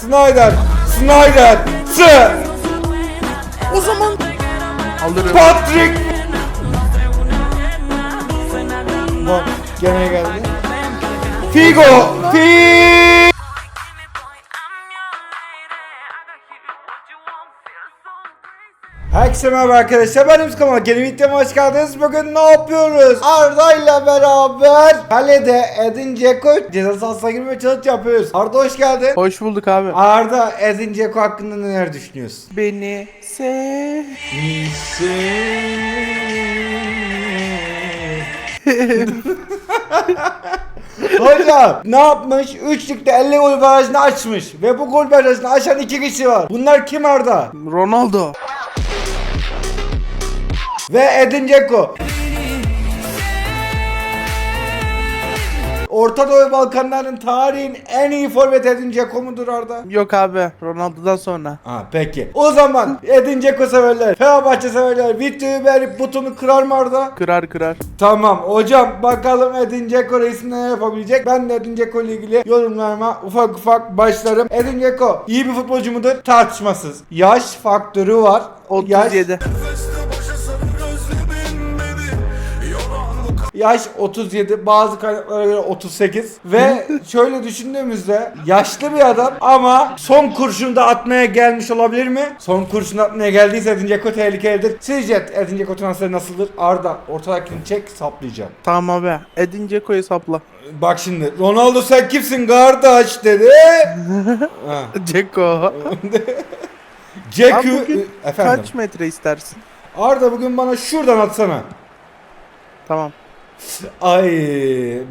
Snyder. Snyder. S. O zaman alırım. Patrick. Bak gene geldi. Figo. Figo. Herkese merhaba arkadaşlar ben Emre Kamal Yeni videoma hoş geldiniz Bugün ne yapıyoruz? Arda ile beraber Kalede Edin Dzeko ceza sahasına girmeye challenge yapıyoruz Arda hoş geldin Hoş bulduk abi. Arda Edin Dzeko hakkında neler düşünüyorsun? Beni sev. Hocam ne yapmış? Üçlükte 50 gol barajını açmış Ve bu gol barajını aşan iki kişi var Bunlar kim Arda? Ronaldo. Ve Edin Dzeko Orta Doğu Balkanların tarihin en iyi forvet Edin Dzeko mudur Arda? Yok abi. Ronaldo'dan sonra. Ha peki. O zaman Edin Dzeko severler, Fenerbahçe severler videoyu beğenip butonu kırar mı Arda? Kırar kırar. Tamam hocam bakalım Edin Dzeko reisinde ne yapabilecek? Ben de Edin Dzeko ile ilgili yorumlarıma ufak ufak başlarım. Edin Dzeko iyi bir futbolcu mudur? Tartışmasız. Yaş faktörü var. Yaş, 37. yaş 37 bazı kaynaklara göre 38 ve şöyle düşündüğümüzde yaşlı bir adam ama son kurşunu da atmaya gelmiş olabilir mi? Son kurşunu atmaya geldiyse Edin Dzeko tehlikelidir. Sizce Edin Dzeko transferi nasıldır? Arda ortadakini çek saplayacağım. Tamam abi. Edin Dzeko'yu sapla. Bak şimdi Ronaldo sen kimsin kardeş dedi. ha. Dzeko. Ceku Abi bugün efendim. Kaç metre istersin? Arda bugün bana şuradan atsana. Tamam. Ay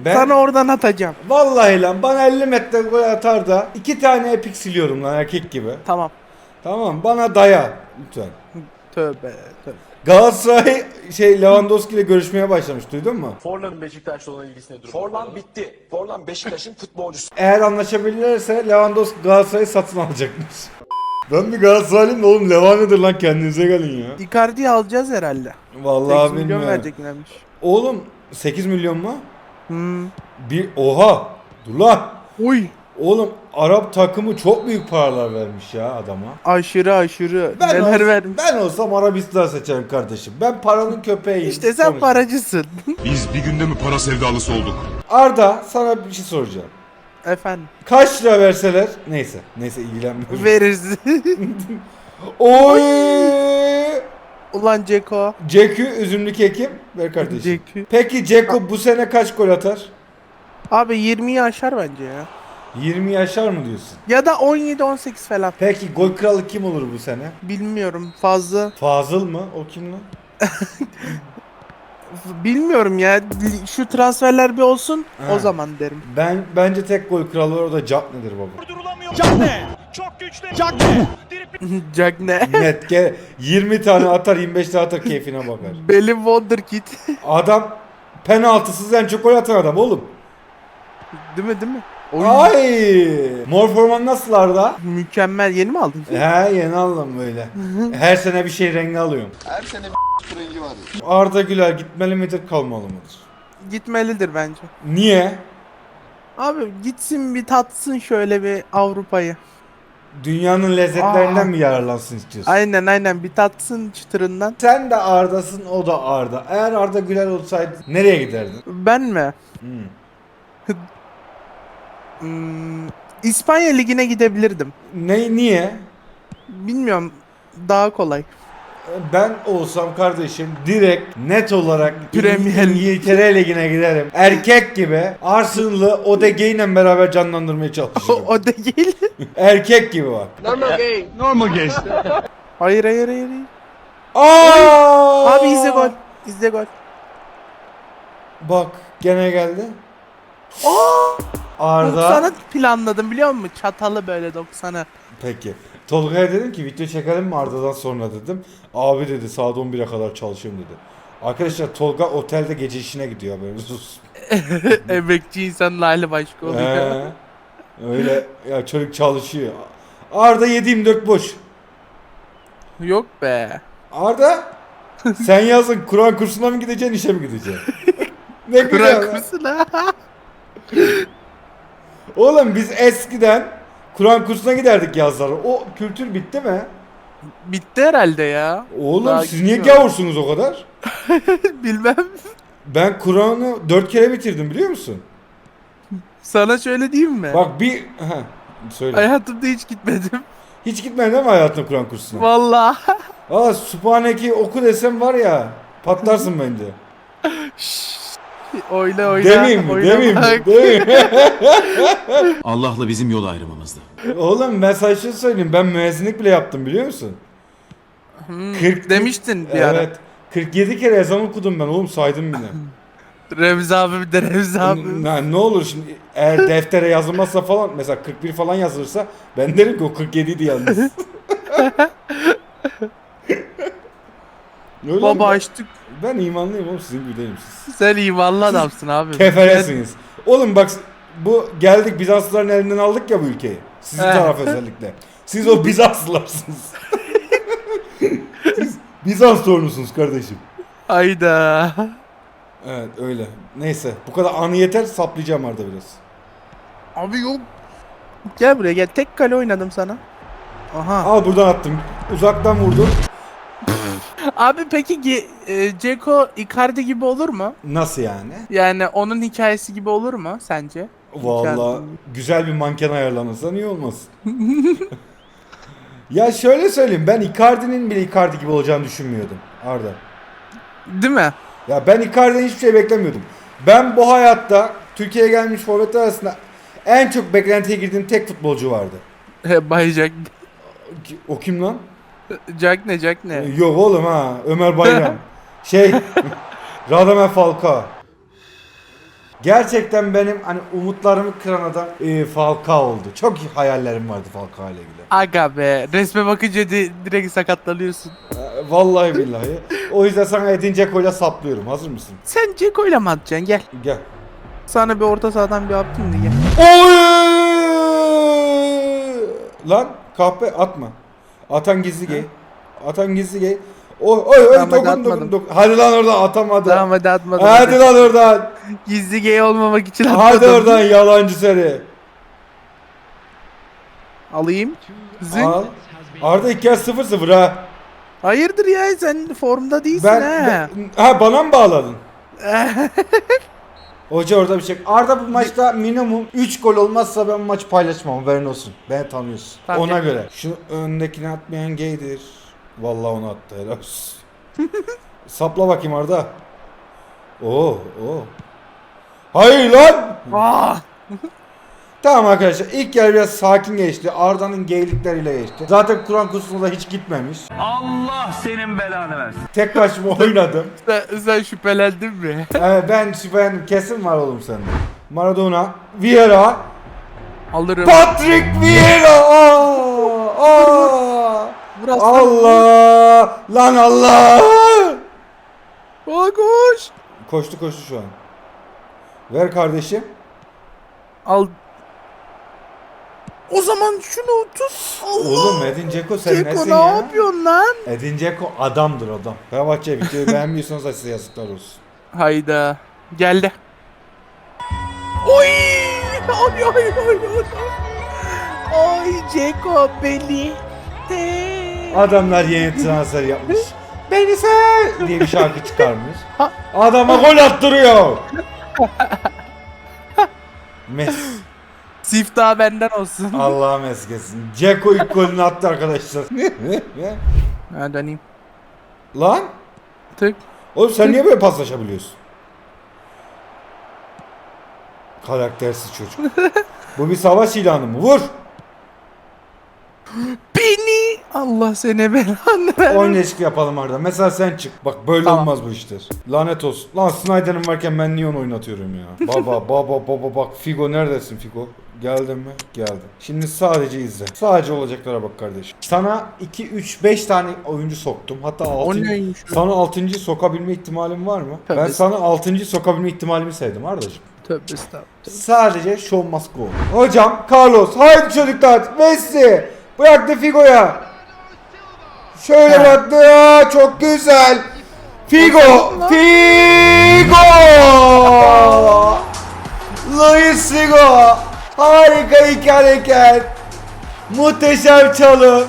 ben Sana oradan atacağım. vallahi lan bana 50 metre gol atar da iki tane epik siliyorum lan erkek gibi. Tamam. Tamam bana daya lütfen. Tövbe tövbe. Galatasaray şey Lewandowski ile görüşmeye başlamış duydun mu? Forlan'ın Beşiktaş'la olan ilgisine durum. Forlan bitti. Forlan Beşiktaş'ın futbolcusu. Eğer anlaşabilirlerse Lewandowski Galatasaray'ı satın alacakmış. Ben bir Galatasaraylıyım da oğlum Levan nedir lan kendinize gelin ya. Icardi'yi alacağız herhalde. Vallahi 8 milyon bilmiyorum. vereceklermiş. Oğlum 8 milyon mu? Hmm. Bir oha dur lan. Uy. Oğlum Arap takımı çok büyük paralar vermiş ya adama. Aşırı aşırı. Ben, Neler ol- vermiş. ben olsam Arabistan seçerim kardeşim. Ben paranın köpeğiyim. İşte sen Konuş. paracısın. Biz bir günde mi para sevdalısı olduk? Arda sana bir şey soracağım. Efendim. Kaç lira verseler? Neyse. Neyse ilgilenmiyorum. Veririz. Oy! Ulan Ceko. Ceku üzümlü kekim. Ver kardeşim. Ceku. Peki Ceku bu sene kaç gol atar? Abi 20'yi aşar bence ya. 20 yaşar mı diyorsun? Ya da 17-18 falan. Peki gol kralı kim olur bu sene? Bilmiyorum fazla. Fazıl mı? O kim lan? Bilmiyorum ya. Şu transferler bir olsun Ha. o zaman derim. Ben bence tek gol kralı var o da Cap nedir baba? Jack ne? Net gel 20 tane atar 25 tane atar keyfine bakar. Belly Wonderkid. Adam penaltısız en çok gol atan adam oğlum. değil mi değil mi? Oy. Ay! Mor forman nasıl Arda? Mükemmel. Yeni mi aldın? He yeni aldım böyle. Her sene bir şey rengi alıyorum. Her sene bir rengi var. Arda Güler gitmeli midir kalmalı mıdır? Gitmelidir bence. Niye? Abi gitsin bir tatsın şöyle bir Avrupa'yı. Dünyanın lezzetlerinden Aa. mi yararlansın istiyorsun? Aynen aynen bir tatsın çıtırından. Sen de Arda'sın o da Arda. Eğer Arda Güler olsaydı nereye giderdin? Ben mi? Hmm. Hmm, İspanya Ligi'ne gidebilirdim. Ne niye? Bilmiyorum. Daha kolay. Ben olsam kardeşim direkt net olarak Premier. İngiltere Ligi'ne giderim. Erkek gibi Arsenal'ı Odegain'le beraber canlandırmaya çalışırım. o değil. Erkek gibi bak. hayır hayır hayır. hayır. Aa! Abi izle gol. İzle gol. Bak gene geldi. Aa! Arda. 90'ı planladım biliyor musun? Çatalı böyle 90'ı. Peki. Tolga'ya dedim ki video çekelim mi Arda'dan sonra dedim. Abi dedi saat 11'e kadar çalışıyorum dedi. Arkadaşlar Tolga otelde gece işine gidiyor haberiniz olsun. Emekçi insanın hali başka oluyor. He. Öyle ya çocuk çalışıyor. Arda 7-24 boş. Yok be. Arda sen yazın Kur'an kursuna mı gideceksin işe mi gideceksin? ne güzel. mısın ha? Oğlum biz eskiden Kur'an kursuna giderdik yazları. O kültür bitti mi? Bitti herhalde ya. Oğlum Daha siz niye gitmiyor. gavursunuz o kadar? Bilmem. Ben Kur'an'ı dört kere bitirdim biliyor musun? Sana şöyle diyeyim mi? Bak bir... Heh, söyle. Hayatımda hiç gitmedim. Hiç gitmedin değil mi hayatında Kur'an kursuna? Vallahi. Aa Subhaneke oku desem var ya patlarsın bence. oyna oyna. Demeyeyim mi? oyna Demeyeyim mi? bak. Demeyeyim mi? Allah'la bizim yol ayrımımızda. Oğlum ben sana şunu söyleyeyim. Ben müezzinlik bile yaptım biliyor musun? Hmm, 40 demiştin bir ara. Evet. 47 kere ezan okudum ben oğlum saydım bile. Remzi abi de Remzi abi. ne, ne olur şimdi eğer deftere yazılmazsa falan mesela 41 falan yazılırsa ben derim ki o 47 idi yalnız. Öyle Baba açtık. Ben imanlıyım oğlum sizin gibi değilim siz. Sen imanlı adamsın abi. Keferesiniz. Oğlum bak bu geldik Bizanslıların elinden aldık ya bu ülkeyi. Sizin He. taraf özellikle. Siz o Bizanslılarsınız. Siz Bizans torunusunuz kardeşim. Hayda. Evet öyle. Neyse bu kadar anı yeter saplayacağım arada biraz. Abi yok. Gel buraya gel. Tek kale oynadım sana. Aha. Al buradan attım. Uzaktan vurdum. Abi peki Ge- e, Ceko Icardi gibi olur mu? Nasıl yani? Yani onun hikayesi gibi olur mu sence? Icardi. güzel bir manken ayarlanırsa niye olmasın? ya şöyle söyleyeyim ben Icardi'nin bile Icardi gibi olacağını düşünmüyordum Arda. Değil mi? Ya ben Icardi'den hiçbir şey beklemiyordum. Ben bu hayatta Türkiye'ye gelmiş forvetler arasında en çok beklentiye girdiğim tek futbolcu vardı. Bay Jack. O kim lan? Jack ne Jack ne? Yok oğlum ha Ömer Bayram. şey Radamel Falcao. Gerçekten benim hani umutlarımı kıran adam e, Falcao oldu. Çok hayallerim vardı Falcao ile ilgili. Aga be. Resme bakınca di- direkt sakatlanıyorsun. E, Vallahi billahi. O yüzden sana Edin Dzeko'yla saplıyorum. Hazır mısın? Sen Ceko'yla mı atacaksın? Gel. Gel. Sana bir orta sahadan bir yaptım da gel. Oy! Lan kahpe atma. Atan gizli gay. Atan gizli gay. Oy oy oy Tamam, hadi dokun dokun atmadım. dokun. Hadi lan oradan atamadı. Tamam hadi atmadım. Hadi lan oradan. Gizli gay olmamak için atmadım. Hadi oradan yalancı seni. Alayım. Zing. Al. Arda ilk kez 0-0 ha. Hayırdır ya sen formda değilsin Ben, ha. ben- ha bana mı bağladın? Hoca orada bir şey. Arda bu maçta minimum 3 gol olmazsa ben bu maçı paylaşmam haberin olsun. Beni tanıyorsun. Tamam, Ona gel. göre. Şu öndekini atmayan gaydir. Vallahi onu attı helal olsun. Sapla bakayım Arda. Oo, oo. Hayır lan. Ah! Tamam arkadaşlar ilk yer biraz sakin geçti. Arda'nın geylikleriyle geçti. Zaten Kur'an kursuna da hiç gitmemiş. Allah senin belanı versin. Tek başıma oynadım. Sen, sen şüphelendin mi? Evet ben şüphelendim. Kesin var oğlum sende. Maradona, Vieira, Alırım. Patrick Vieira. Aa, aa. Burası. Allah! Lan Allah! Aa, koş. Koştu koştu şu an. Ver kardeşim. Al. O zaman şunu tut. Allah. Oğlum Edin Dzeko sen Ceko nesin ne ya? yapıyorsun lan? Edin Dzeko adamdır adam. Fenerbahçe videoyu beğenmiyorsanız da size yazıklar olsun. Hayda. Geldi. Oy! Oy oy oy oy. Oy Ceko beni. de. Adamlar yeni transfer yapmış. Beni sev diye bir şarkı çıkarmış. Adama gol attırıyor. Mes. Siftah benden olsun. Allah'a meskesin. Ceko ilk golünü attı arkadaşlar. Ha döneyim. Lan. Tık. Oğlum sen niye böyle paslaşabiliyorsun? Karaktersiz çocuk. Bu bir savaş ilanı mı? Vur. Beni. Allah seni belanı. Oyun eşki yapalım Arda. Mesela sen çık. Bak böyle Tamam. olmaz bu işler. Lanet olsun. Lan Snyder'ın varken ben niye onu oynatıyorum ya? Baba baba baba bak Figo neredesin Figo? Geldin mi? Geldim. Şimdi sadece izle. Sadece olacaklara bak kardeşim. Sana 2 3 5 tane oyuncu soktum. Hatta 6. neymiş o? Sana 6. sokabilme ihtimalim var mı? Tabii. Ben sana 6. sokabilme ihtimalimi sevdim Arda'cığım. Tövbe estağfurullah. Sadece show must go. Hocam Carlos haydi çocuklar Messi bıraktı Figo'ya. Şöyle bıraktı ya çok güzel. Figo Figo Luis Figo harika iki hareket Muhteşem çalım.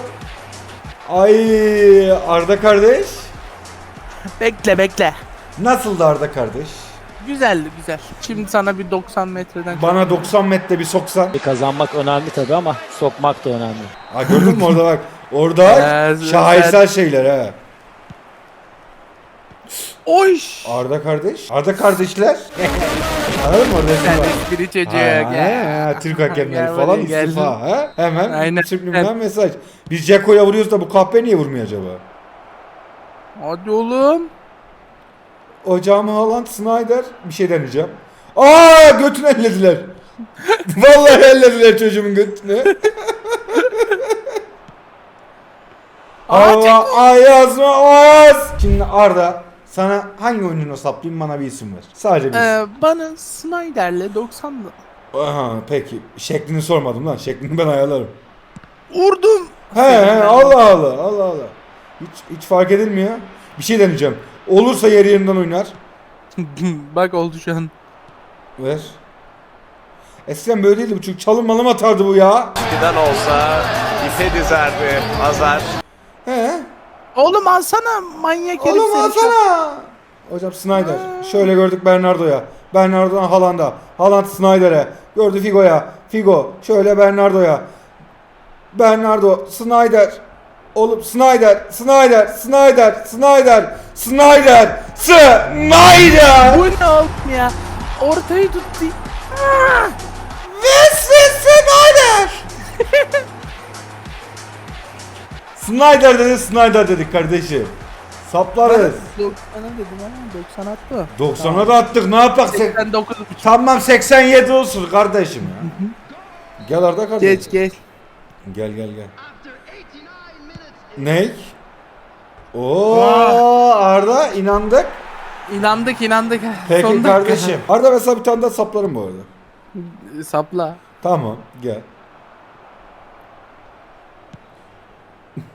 Ay Arda kardeş. Bekle bekle. Nasıldı Arda kardeş? Güzeldi güzel. Şimdi sana bir 90 metreden Bana 90 metre bir soksan. Kazanmak önemli tabii ama sokmak da önemli. Ha gördün mü orada bak. Orada şaheser şeyler ha. Oy! Arda kardeş. Arda kardeşler. Anladın mı orada Sen espri çocuğu Ha, ya. ha, Türk hakemleri Gel falan buraya, gel. istifa. Ha? Hemen Aynen. Subliminal mesaj. Biz Ceko'ya vuruyoruz da bu kahpe niye vurmuyor acaba? Hadi oğlum. Hocam Haaland, Snyder bir şey deneyeceğim. Aa götünü ellediler. Vallahi ellediler çocuğumun götünü. Allah ayaz mı ayaz. Şimdi Arda sana hangi oyuncunu saplayayım bana bir isim ver. Sadece bir isim. Ee, bana Snyder'le 90 da. Aha peki şeklini sormadım lan şeklini ben ayarlarım. Vurdum. He he Allah Allah Allah Allah. Hiç, hiç fark edilmiyor. Bir şey deneyeceğim. Olursa yeri yerinden oynar. Bak oldu şu an. Ver. Eskiden böyle değildi bu çünkü çalım malım atardı bu ya. Eskiden olsa ipe dizerdi Azar. He. Oğlum alsana manyak herif Oğlum seni alsana. Hocam Snyder. Şöyle gördük Bernardo'ya. Bernardo'dan Haaland'a. Haaland Snyder'e. Gördü Figo'ya. Figo. Şöyle Bernardo'ya. Bernardo. Snyder. Oğlum Snyder. Snyder. Snyder. Snyder. Snyder. Snyder. Bu ne oğlum ya? Ortayı tuttu. Wesley Snyder. Snyder dedi Snyder dedik kardeşim. Saplarız. 90'a dedim ama 90 attı. 90'a da attık ne yapak sen? 89 Tamam 87 olsun kardeşim ya. Gel Arda kardeşim. Geç geç. Gel gel gel. Ney? Oo Arda inandık. İnandık inandık. Peki Son dakika. kardeşim. Arda mesela bir tane daha saplarım bu arada. Sapla. Tamam gel.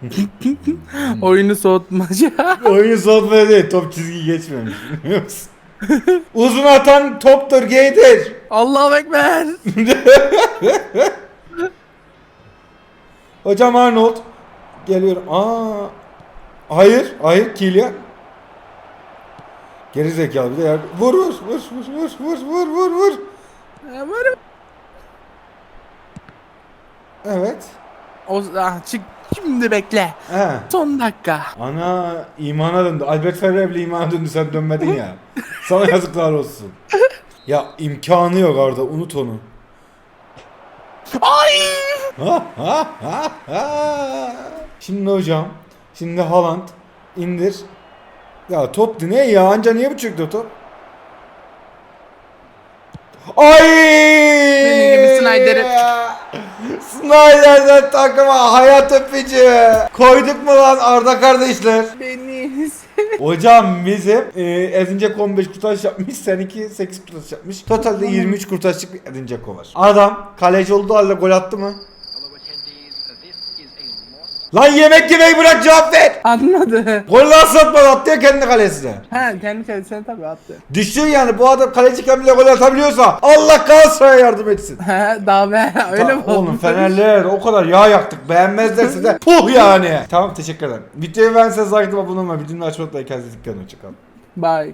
Oyunu soğutmaca. Oyun soğutmaya değil top çizgi geçmemiş biliyor musun? Uzun atan toptur geydir. Allahu Ekber. Hocam Arnold. Geliyor. Aa. Hayır. Hayır. Kilya. Geri zekalı bir de yer. Vur vur vur vur vur vur vur vur. Vur. E, evet. O ah, çık şimdi bekle. He. Son dakika. Ana imana döndü. Albert Ferrer bile imana döndü sen dönmedin ya. Sana yazıklar olsun. Ya imkanı yok Arda unut onu. Ay! Ha ha ha ha. Şimdi hocam. Şimdi Haaland indir. Ya top ne ya? Anca niye bu çıktı top? Ay! Benim gibi Snyder'i. Snyder'den takıma hayat öpücü. Koyduk mu lan Arda kardeşler? Deniz. Hocam bizim e, Edince 15 kurtarış yapmış, seninki 8 kurtarış yapmış. Totalde 23 kurtarışlık bir Edince var. Adam kaleci olduğu halde gol attı mı? Lan yemek yemeyi bırak cevap ver. Anladı. Gol nasıl atmadı attı ya kendi kalesine. Ha kendi kendisine tabii attı. Düşün yani bu adam kaleciyken bile gol atabiliyorsa Allah Galatasaray'a yardım etsin. Ha daha be öyle Ta- mi Oğlum oldu? Fenerliler o kadar yağ yaktık beğenmezlerse de puh yani. tamam teşekkür ederim. Videoyu ben size like abone olmayı, açmayı unutmayın. Kendinize dikkat edin. Hoşçakalın. Bye.